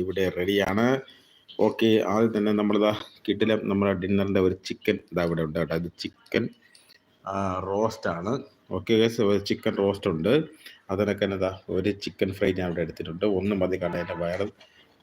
ഇവിടെ റെഡിയാണ് ഓക്കെ ആദ്യം തന്നെ നമ്മളിതാ കിട്ടില്ല നമ്മുടെ ഡിന്നറിന്റെ ഒരു ചിക്കൻ ഇതാ ഇവിടെ ഉണ്ട് കേട്ടോ. അത് ചിക്കൻ റോസ്റ്റ് ആണ്. ഒരു ചിക്കൻ റോസ്റ്റ് ഉണ്ട്. അതിനൊക്കെ ഇതാ ഒരു ചിക്കൻ ഫ്രൈ ഞാൻ ഇവിടെ എടുത്തിട്ടുണ്ട്. ഒന്നും മതി കണ്ട എന്റെ വയറ്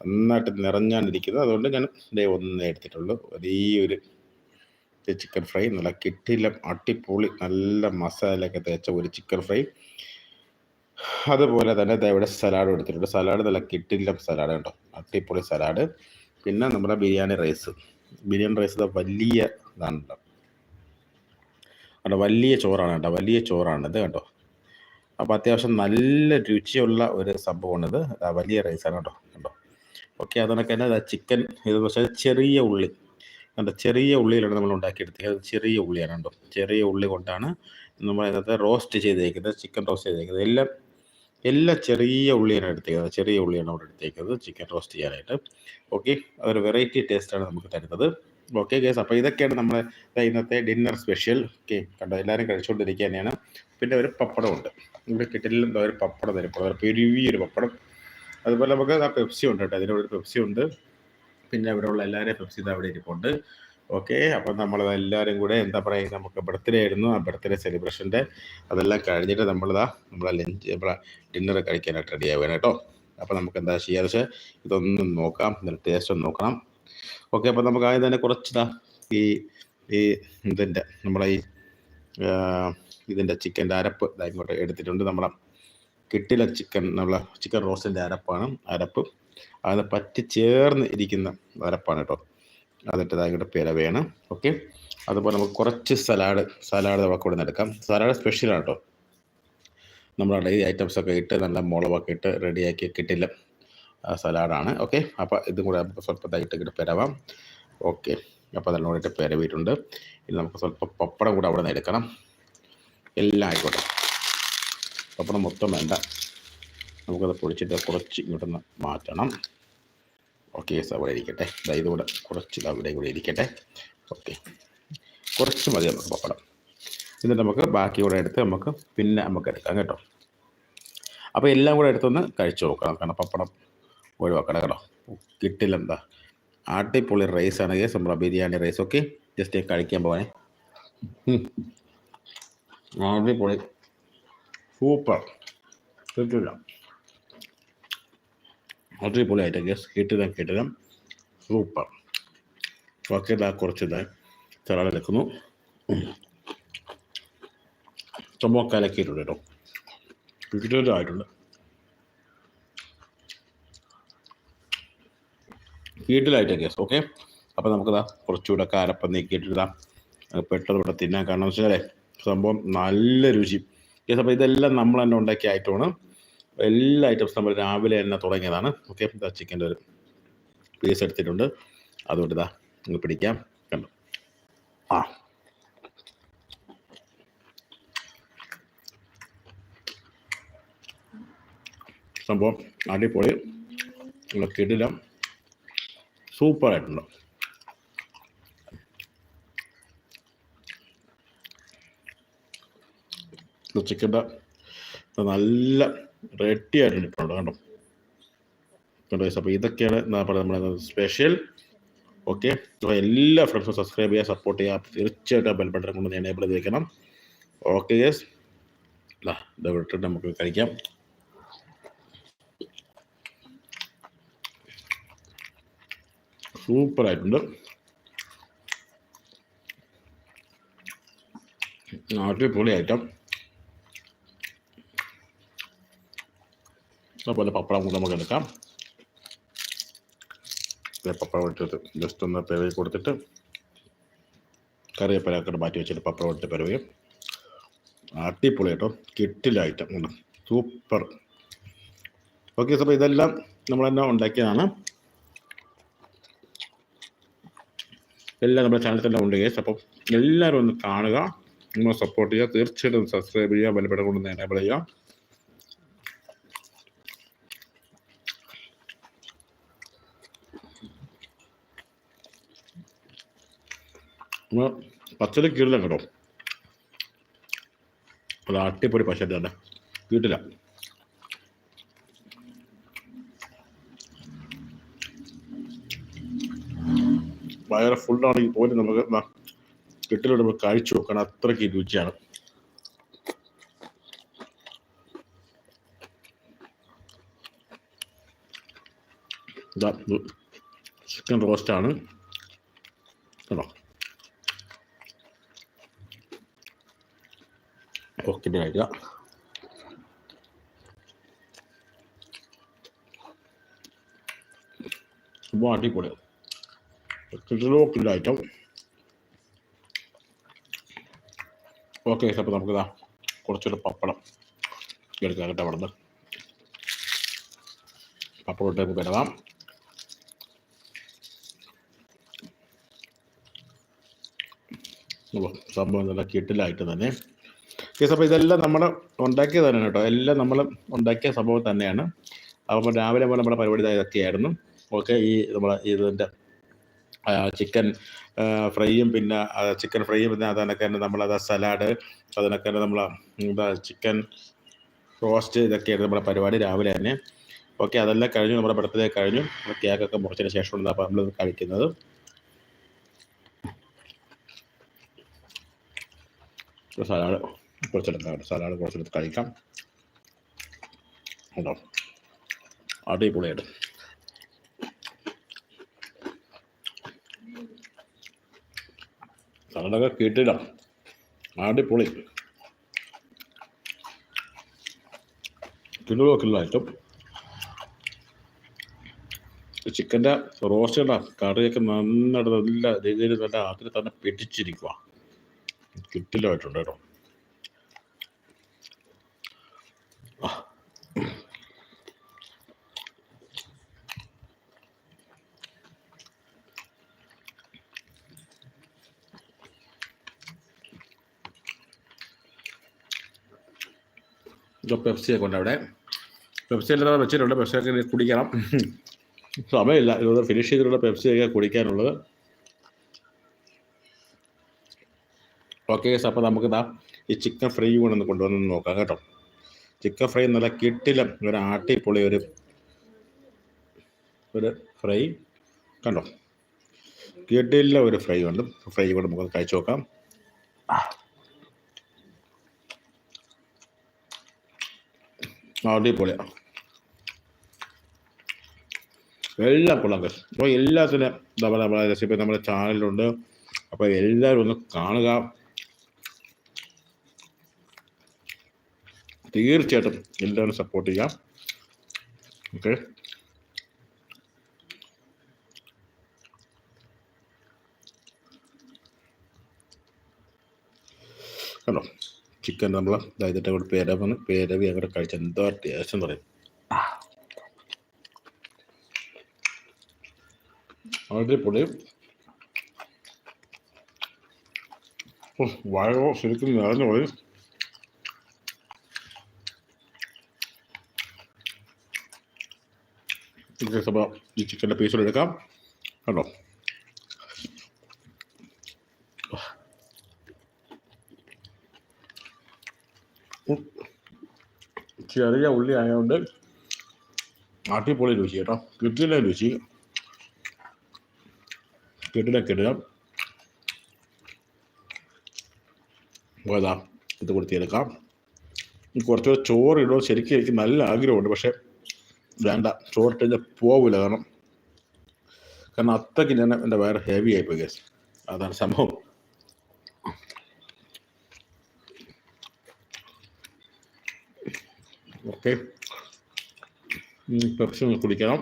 നന്നായിട്ട് നിറഞ്ഞാണ്ടിരിക്കുന്നത് അതുകൊണ്ട് ഞാൻ ഇതേ ഒന്നേ എടുത്തിട്ടുള്ളൂ. ഒരു ചിക്കൻ ഫ്രൈ നല്ല കിട്ടില്ല അടിപൊളി നല്ല മസാലയൊക്കെ തേച്ച ഒരു ചിക്കൻ ഫ്രൈ അതുപോലെ തന്നെ ഇവിടെ സലാഡ് എടുത്തിട്ടുണ്ട് സലാഡ് നല്ല കിട്ടില്ല സലാഡ് കേട്ടോ. അടിപൊളി സലാഡ് പിന്നെ നമ്മുടെ ബിരിയാണി റൈസ് ബിരിയാണി റൈസ് വലിയ ഇതാണ് കേട്ടോ കേട്ടോ വലിയ ചോറാണ് കേട്ടോ. വലിയ ചോറാണ് ഇത് കേട്ടോ. അപ്പോൾ അത്യാവശ്യം നല്ല രുചിയുള്ള ഒരു സംഭവമാണിത് വലിയ റൈസാണ് കേട്ടോ. കണ്ടോ? ഓക്കെ അതിനൊക്കെ തന്നെ ചിക്കൻ ഇത് പക്ഷേ ചെറിയ ഉള്ളി. കണ്ടോ? ചെറിയ ഉള്ളിയിലാണ് നമ്മൾ ഉണ്ടാക്കിയെടുത്തത് അത് ചെറിയ ഉള്ളിയാണ് കേട്ടോ. ചെറിയ ഉള്ളി കൊണ്ടാണ് നമ്മൾ അതിനകത്ത് റോസ്റ്റ് ചെയ്തേക്കുന്നത്. ചിക്കൻ റോസ്റ്റ് ചെയ്തേക്കുന്നത്. എല്ലാം എല്ലാം ചെറിയ ഉള്ളിയാണ് എടുത്തേക്കുന്നത്. ചെറിയ ഉള്ളിയാണ് അവിടെ എടുത്തേക്കുന്നത്. ചിക്കൻ റോസ്റ്റ് ചെയ്യാനായിട്ട്. ഓക്കെ അതൊരു വെറൈറ്റി ടേസ്റ്റാണ് നമുക്ക് തരുന്നത്. ഓക്കെ ഗേസ് അപ്പോൾ ഇതൊക്കെയാണ് നമ്മുടെ ഇന്നത്തെ ഡിന്നർ സ്പെഷ്യൽ ഓക്കെ കണ്ടോ? എല്ലാവരും കഴിച്ചുകൊണ്ടിരിക്കുക തന്നെയാണ്. പിന്നെ ഒരു പപ്പടമുണ്ട് ഇവിടെ കിട്ടില്ല ഒരു പപ്പടം തരും. ഒരു പെരുവിയൊരു പപ്പടം. അതുപോലെ നമുക്ക് ആ പെപ്സി ഉണ്ട് കേട്ടോ. ഒരു പെപ്സി ഉണ്ട്. പിന്നെ ഇവിടെയുള്ള എല്ലാവരെയും പെപ്സി ഇത് അവിടെ ഇരിപ്പുണ്ട്. ഓക്കെ. അപ്പം നമ്മൾ എല്ലാവരും കൂടെ എന്താ പറയുക നമുക്ക് ബർത്ത്ഡേ ആയിരുന്നു. ആ ബർത്ത്ഡേ സെലിബ്രേഷന്റെ അതെല്ലാം കഴിഞ്ഞിട്ട് നമ്മളിതാ നമ്മളെ ലഞ്ച് നമ്മളെ ഡിന്നർ കഴിക്കാനായിട്ട് റെഡി ആവുകയാണ് കേട്ടോ. അപ്പോൾ നമുക്ക് എന്താ ചെയ്യാന്ന് ഇതൊന്നും നോക്കാം. ഇതിന്റെ ടേസ്റ്റ് ഒന്ന് നോക്കണം. ഓക്കെ. അപ്പോൾ നമുക്ക് ആദ്യം തന്നെ കുറച്ചിതാ ഈ ഈ ഇതിന്റെ നമ്മളെ ഈ ഇതിന്റെ ചിക്കന്റെ അരപ്പ് ഇങ്ങോട്ട് എടുത്തിട്ടുണ്ട്. നമ്മളെ കിട്ടില ചിക്കൻ നമ്മളെ ചിക്കൻ റോസ്റ്റിന്റെ അരപ്പാണ്. അരപ്പ്. അത് പറ്റി ചേർന്ന് ഇരിക്കുന്ന അരപ്പാണ് കേട്ടോ. അതിട്ട് ഇതാ ഇങ്ങോട്ട് പിലവയാണ് ഓക്കെ അതുപോലെ നമുക്ക് കുറച്ച് സലാഡ് സലാഡ് നമുക്ക് ഇവിടെ നിന്ന് എടുക്കാം. സലാഡ് സ്പെഷ്യലാണ് കേട്ടോ. നമ്മൾ ഈ ഐറ്റംസ് ഒക്കെ ഇട്ട് നല്ല മുളകൊക്കെ ഇട്ട് റെഡിയാക്കി കിട്ടില്ല. സലാഡാണ് ഓക്കെ അപ്പോൾ ഇതും കൂടെ നമുക്ക് സ്വല്പത്തായിട്ട് ഇങ്ങോട്ട് പിരവാം. ഓക്കെ അപ്പോൾ അതെല്ലാം കൂടെ ഇട്ട് പിരവിയിട്ടുണ്ട് ഇനി നമുക്ക് സ്വല്പം പപ്പടം കൂടെ അവിടെ നിന്ന് എടുക്കണം. എല്ലാം ആയിക്കോട്ടെ. പപ്പടം മൊത്തം വേണ്ട. നമുക്കത് പൊടിച്ചിട്ട് കുറച്ച് ഇങ്ങോട്ടൊന്ന് മാറ്റണം. ഓക്കെ അവിടെ ഇരിക്കട്ടെ. ദാ കൂടെ കുറച്ച് അവിടെ കൂടെ ഇരിക്കട്ടെ. ഓക്കെ കുറച്ച് മതി നമുക്ക് പപ്പടം എന്നിട്ട് നമുക്ക് ബാക്കി കൂടെ എടുത്ത് നമുക്ക് പിന്നെ നമുക്ക് എടുക്കാം കേട്ടോ. അപ്പോൾ എല്ലാം കൂടെ എടുത്തൊന്ന് കഴിച്ചു നോക്കണം കാരണം പപ്പടം ഒഴിവാക്കണം കേട്ടോ. കിട്ടില്ല എന്താ അടിപൊളി റൈസ് കേസ് നമ്മുടെ ബിരിയാണി റൈസ് ഓക്കെ ജസ്റ്റ് കഴിക്കാൻ ഉം. അടിപൊളി. സൂപ്പർ. കിട്ടില്ല. അടിപൊളിയായിട്ട് ഗസ് കിട്ടില്ല കേട്ടിടാം സൂപ്പർ ഓക്കെ ഇതാ കുറച്ച് ഇതാ സലാഡ് എടുക്കുന്നു. സംഭവം കലക്കിയിട്ടുണ്ട് കേട്ടോ. കിട്ടിയിട്ടായിട്ടുണ്ട് വീട്ടിലായിട്ട് ഗസ് ഓക്കെ അപ്പോൾ നമുക്കിതാ കുറച്ചുകൂടെ കാരപ്പം നീക്കിയിട്ടിടാം പെട്ടെന്ന് ഇവിടെ തിന്നാൻ കാരണം വെച്ചാൽ സംഭവം നല്ല രുചി. ഗസ് അപ്പോൾ ഇതെല്ലാം നമ്മൾ തന്നെ ഉണ്ടാക്കിയ ഐറ്റമാണ് എല്ലാ ഐറ്റംസ് നമ്മൾ രാവിലെ തന്നെ തുടങ്ങിയതാണ്. ഓക്കെ ഇതാ ചിക്കന്റെ ഒരു പീസ് എടുത്തിട്ടുണ്ട്. അതുകൊണ്ട് ഇതാ നിങ്ങൾ പിടിക്കാം. കണ്ടു? ആ. സംഭവം അടിപൊളി. നല്ല കിടിലം. സൂപ്പറായിട്ടുണ്ട് ചിക്കന്റെ നല്ല റെഡി ആയിട്ടുണ്ട് കണ്ടോ? കണ്ടോ അപ്പോൾ ഇതൊക്കെയാണ് നമ്മുടെ സ്പെഷ്യൽ ഓക്കെ അപ്പോൾ എല്ലാ ഫ്രണ്ട്സും സബ്സ്ക്രൈബ് ചെയ്യുക സപ്പോർട്ട് ചെയ്യുക. തീർച്ചയായിട്ടും ബെൽ ബട്ടൺ കൊണ്ട് എനേബിൾ ചെയ്ത് വെക്കണം ഓക്കെ യെസ് ഇതാ ഇത് വിട്ടിട്ട് നമുക്ക് കഴിക്കാം. സൂപ്പർ ആയിട്ടുണ്ട്. അടിപൊളി ഐറ്റം അതുപോലെ പപ്പടം കൂടെ നമുക്ക് എടുക്കാം. പപ്പടം ഇട്ടിട്ട് ജസ്റ്റ് ഒന്ന് പിറവി കൊടുത്തിട്ട് കറിവേപ്പിലൊക്കെ മാറ്റി വെച്ചിട്ട് പപ്പടം ഇട്ട് പിറവിയും അടിപൊളി കേട്ടോ. കിട്ടിലായിട്ട് സൂപ്പർ ഓക്കെ അപ്പോൾ ഇതെല്ലാം നമ്മൾ തന്നെ ഉണ്ടാക്കിയതാണ്. എല്ലാം നമ്മുടെ ചാനൽ തന്നെ ഉണ്ട് കേസ് അപ്പം എല്ലാവരും ഒന്ന് കാണുക. നിങ്ങൾ സപ്പോർട്ട് ചെയ്യുക. തീർച്ചയായിട്ടും സബ്സ്ക്രൈബ് ചെയ്യുക. ബലപ്പെട കൊണ്ട് എനേബിൾ ചെയ്യുക. പച്ചടി കീറില്ല കേട്ടോ. അത് അട്ടിപ്പൊടി പച്ചടി തന്നെ. വീട്ടില വയറ് ഫുള്ളാണെങ്കിൽ പോലും നമുക്ക് നമ്മൾ നമുക്ക് കഴിച്ചു നോക്കണം. അത്രയ്ക്ക് രുചിയാണ്. ചിക്കൻ റോസ്റ്റാണ് കേട്ടോ ഓക്കെ കഴിക്കാം സംഭവം അടിപൊളി കിലോ ഐറ്റം ഓക്കെ അപ്പോൾ നമുക്കിതാ കുറച്ചൊരു പപ്പടം എടുക്കാം കേട്ടോ അവിടെ നിന്ന് പപ്പടം ഇട്ട് നമുക്ക് ഓ, സംഭവം നല്ല കിട്ടിലായിട്ട് തന്നെ കേസ് അപ്പോൾ ഇതെല്ലാം നമ്മൾ ഉണ്ടാക്കിയത് തന്നെയാണ് കേട്ടോ. എല്ലാം നമ്മൾ ഉണ്ടാക്കിയ സംഭവം തന്നെയാണ്. അപ്പോൾ രാവിലെ പോലെ നമ്മുടെ പരിപാടി ഇതൊക്കെയായിരുന്നു. ഓക്കെ ഈ നമ്മൾ ഇതിന്റെ ചിക്കൻ ഫ്രൈയും പിന്നെ ചിക്കൻ ഫ്രൈയും പിന്നെ അതിനൊക്കെ തന്നെ നമ്മളത് സലാഡ് അതിനൊക്കെ തന്നെ നമ്മൾ എന്താ ചിക്കൻ റോസ്റ്റ് ഇതൊക്കെയായിരുന്നു നമ്മുടെ പരിപാടി രാവിലെ തന്നെ. ഓക്കെ അതെല്ലാം കഴിഞ്ഞു നമ്മുടെ ബർത്ത്ഡേ കഴിഞ്ഞു. കേക്കൊക്കെ മുറിച്ചതിന് ശേഷമാണ് അപ്പോൾ നമ്മൾ കഴിക്കുന്നത്. സലാഡ് കുറച്ചെടുക്കാം സലാഡ് കുറച്ചെടുത്ത് കഴിക്കാം. കേട്ടോ അടിപൊളിയായിട്ട്. സലാഡൊക്കെ കിട്ടില്ല അടിപൊളി. കിലോ കിലോ ഐറ്റം ചിക്കന്റെ റോസ്റ്റുള്ള കറിയൊക്കെ നന്നായിട്ട് നല്ല രീതിയിൽ നല്ല അതിൽ തന്നെ പിടിച്ചിരിക്കുക കിട്ടില്ലായിട്ടുണ്ട് കേട്ടോ. പെപ്സിയൊക്കെ ഉണ്ട് അവിടെ. പെപ്സി എല്ലാം വെച്ചിട്ടുണ്ട്. പെപ്സിയൊക്കെ കുടിക്കണം. സമയമില്ല. ഇതുപോലെ ഫിനിഷ് ചെയ്തിട്ടുള്ള പെപ്സിയൊക്കെ കുടിക്കാനുള്ളത്. ഓക്കെ അപ്പോൾ നമുക്ക് ഇതാ ഈ ചിക്കൻ ഫ്രൈ കൂടെ ഒന്ന് കൊണ്ടുവന്ന് നോക്കാം കേട്ടോ. ചിക്കൻ ഫ്രൈ നല്ല കിട്ടിലും ഒരു ആട്ടിപ്പൊളി ഒരു ഒരു ഫ്രൈ കണ്ടോ? കിട്ടില്ല ഒരു ഫ്രൈ ഉണ്ട് ഫ്രൈ കൂടെ നമുക്ക് കഴിച്ചു നോക്കാം. അടിപൊളിയാണ് എല്ലാം guys. അപ്പോൾ എല്ലാത്തിനും എന്താ പറയുക നമ്മളെ റെസിപ്പി നമ്മുടെ ചാനലിലുണ്ട് അപ്പോൾ എല്ലാവരും ഒന്ന് കാണുക. തീർച്ചയായിട്ടും എല്ലാവരും സപ്പോർട്ട് ചെയ്യാം ഓക്കെ കണ്ടോ? ചിക്കൻ നമ്മൾ ഇതായിട്ട് കൂടെ പേരവന്ന് പേരവി അങ്ങോട്ട് കഴിച്ച എന്തോ എന്ന് പറയും. വളരെ പൊളി വയറോ ശരിക്കും നിറഞ്ഞു പോയി. ഈ ചിക്കന്റെ പീസുകൾ എടുക്കാം. കണ്ടോ? ചെറിയ ഉള്ളി ആയതുകൊണ്ട് അടിപൊളി രുചി കേട്ടോ കിട്ടില്ല രുചി. കിട്ടില്ല അതാ ഇത് കൊടുത്തിയെടുക്കാം. കുറച്ചുകൂടെ ചോറ് ഇടുമ്പോൾ ശരിക്കും എനിക്ക് നല്ല ആഗ്രഹമുണ്ട്. പക്ഷേ വേണ്ട. ചോറിട്ട് പോവില്ല കാരണം കാരണം അത്രയ്ക്ക് ഞാൻ എന്റെ വയറ് ഹെവി ആയിപ്പോയി ഗസ് അതാണ് സംഭവം. ഓക്കെ പെപ്സി ഒന്ന് കുടിക്കണം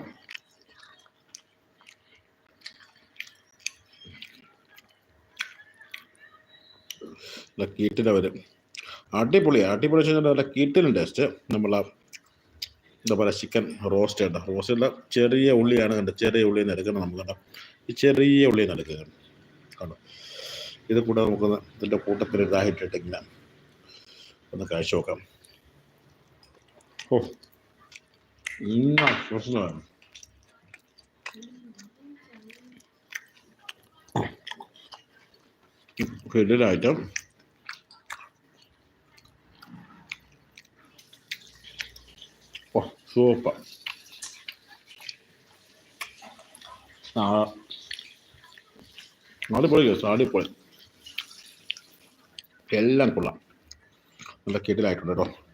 നല്ല കീറ്റിന്റെ വരും അടിപൊളി അടിപൊളി വെച്ച് കഴിഞ്ഞാൽ നല്ല കീറ്റിലും ടേസ്റ്റ് നമ്മളാ എന്താ പറയുക ചിക്കൻ റോസ്റ്റ് ഉണ്ട് റോസ്റ്റിൽ ചെറിയ ഉള്ളിയാണ് കണ്ടത്. ചെറിയ ഉള്ളിയിൽ നിന്ന് എടുക്കുന്നത് നമുക്ക് കണ്ടോ ഈ ചെറിയ ഉള്ളിയിൽ നിന്ന് എടുക്കുക കണ്ടോ ഇത് കൂടെ നമുക്കൊന്ന് ഇതിന്റെ കൂട്ടത്തിൽ ഇതായിട്ടിട്ട് ഇങ്ങനെ ഒന്ന് കഴിച്ചു നോക്കാം. ഓ ഇന്ന പ്രശ്നമാണ് ഫിഡിലായിട്ടും സൂപ്പർ അടിപൊളി കേസ് അടിപൊളി എല്ലാം കൊള്ളാം നല്ല കിടിലായിട്ടുണ്ട് കേട്ടോ